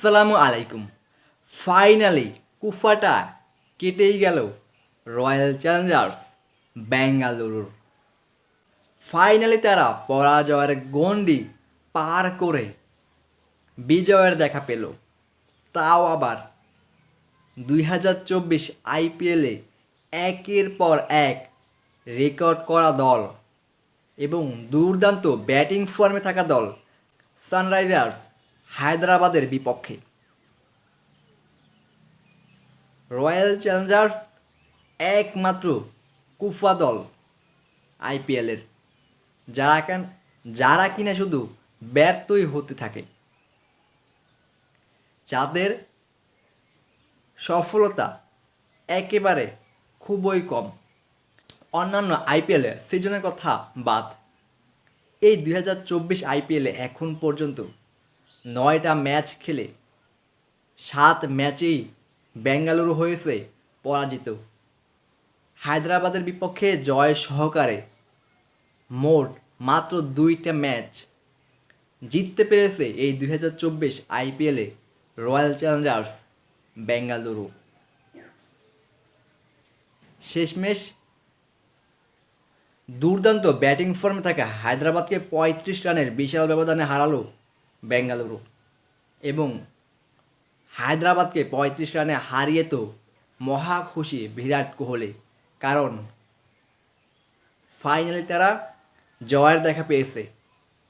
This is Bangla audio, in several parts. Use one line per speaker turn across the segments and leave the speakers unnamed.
আসসালামু আলাইকুম। ফাইনালি কুফাটা কেটেই গেল রয়্যাল চ্যালেঞ্জার্স বেঙ্গালুরুর ফাইনালি তারা পরাজয়ের গণ্ডি পার করে বিজয়ের দেখা পেল। তাও আবার দুই হাজার চব্বিশ আইপিএলে একের পর এক রেকর্ড করা দল এবং দুর্দান্ত ব্যাটিং ফর্মে থাকা দল সানরাইজার্স হায়দ্রাবাদের বিপক্ষে। রয়্যাল চ্যালেঞ্জার্স একমাত্র কুফা দল আইপিএলের যারা কেন যারা কিনা শুধু ব্যর্থই হতে থাকে। যাদের সফলতা একেবারে খুবই কম। অন্যান্য আইপিএলে সিজনের কথা বাদ। এই দুই হাজার চব্বিশ আইপিএলে এখন পর্যন্ত নয়টা ম্যাচ খেলে সাত ম্যাচেই বেঙ্গালুরু হয়েছে পরাজিত। হায়দ্রাবাদের বিপক্ষে জয় সহকারে মোট মাত্র দুইটা ম্যাচ জিততে পেরেছে এই দুই হাজার চব্বিশ আইপিএলে রয়্যাল চ্যালেঞ্জার্স বেঙ্গালুরু। শেষমেশ দুর্দান্ত ব্যাটিং ফর্মে থাকা হায়দ্রাবাদকে পঁয়ত্রিশ রানের বিশাল ব্যবধানে হারালো বেঙ্গালুরু। এবং হায়দ্রাবাদকে পঁয়ত্রিশ রানে হারিয়ে তো মহা খুশি বিরাট কোহলি। কারণ ফাইনালি তারা জয়ের দেখা পেয়েছে।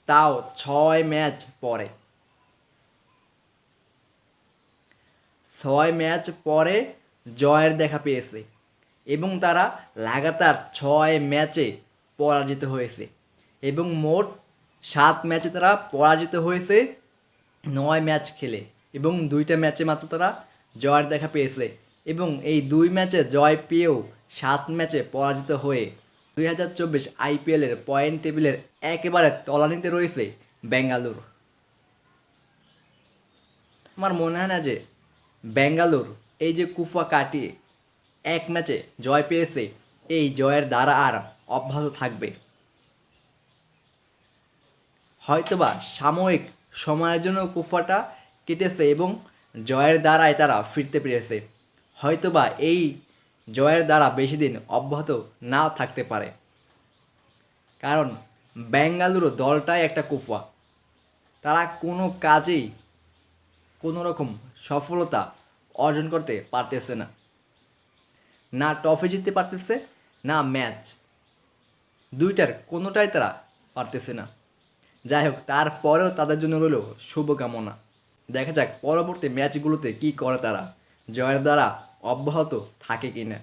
তাও ছয় ম্যাচ পরে। ছয় ম্যাচ পরে জয়ের দেখা পেয়েছে। এবং তারা লাগাতার ছয় ম্যাচে পরাজিত হয়েছে। এবং মোট সাত ম্যাচে তারা পরাজিত হয়েছে, নয় ম্যাচ খেলে এবং দুইটা ম্যাচে মাত্র তারা জয়ের দেখা পেয়েছে এবং এই দুই ম্যাচে জয় পেয়েও সাত ম্যাচে পরাজিত হয়ে দুই হাজার চব্বিশ আইপিএলের পয়েন্ট টেবিলের একেবারে তলানিতে রয়েছে বেঙ্গালুর। আমার মনে হয় না যে বেঙ্গালুর এই যে কুফা কাটিয়ে এক ম্যাচে জয় পেয়েছে, এই জয়ের দ্বারা আর অব্যাহত থাকবে। হয়তোবা সাময়িক সময়ের জন্য কুফাটা কেটেছে এবং জয়ের দ্বারাই তারা ফিরতে পেরেছে। হয়তোবা এই জয়ের দ্বারা বেশি দিন অব্যাহত না থাকতে পারে। কারণ বেঙ্গালুরু দলটাই একটা কুফা। তারা কোনো কাজেই কোনো রকম সফলতা অর্জন করতে পারতেছে না। না ট্রফি জিততে পারতেছে, না ম্যাচ। দুইটার কোনোটাই তারা পারতেছে না। যাই হোক, তারপরেও তাদের জন্য রইল শুভকামনা। দেখা যাক পরবর্তী ম্যাচগুলোতে কি করে তারা। জয়ের দ্বারা অব্যাহত থাকে কিনা।